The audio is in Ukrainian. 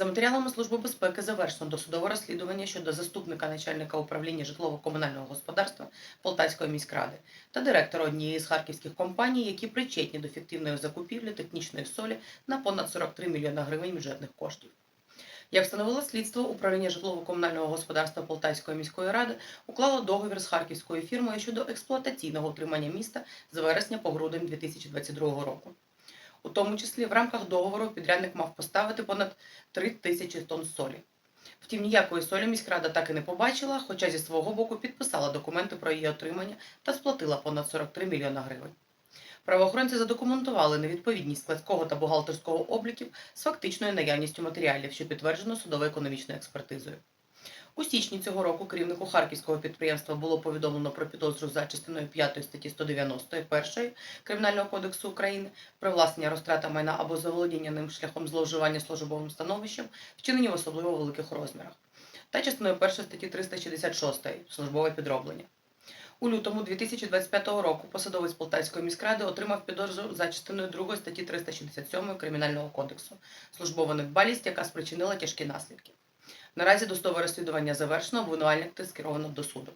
За матеріалами Служби безпеки завершено досудове розслідування щодо заступника начальника управління житлово-комунального господарства Полтавської міськради та директора однієї з харківських компаній, які причетні до фіктивної закупівлі технічної солі на понад 43 мільйона гривень бюджетних коштів. Як встановило слідство, управління житлово-комунального господарства Полтавської міської ради уклало договір з харківською фірмою щодо експлуатаційного утримання міста з вересня по грудень 2022 року. У тому числі в рамках договору підрядник мав поставити понад 3 тисячі тонн солі. Втім, ніякої солі міськрада так і не побачила, хоча зі свого боку підписала документи про її отримання та сплатила понад 43 мільйона гривень. Правоохоронці задокументували невідповідність складського та бухгалтерського обліків з фактичною наявністю матеріалів, що підтверджено судово-економічною експертизою. У січні цього року керівнику харківського підприємства було повідомлено про підозру за частиною 5 статті 191 Кримінального кодексу України привласнення розтрата майна або заволодіння ним шляхом зловживання службовим становищем, вчинені в особливо великих розмірах, та частиною 1 статті 366 службове підроблення. У лютому 2025 року посадовець Полтавської міськради отримав підозру за частиною 2 статті 367 Кримінального кодексу службова недбалість, яка спричинила тяжкі наслідки. Наразі досудове розслідування завершено, обвинувальник скеровано до суду.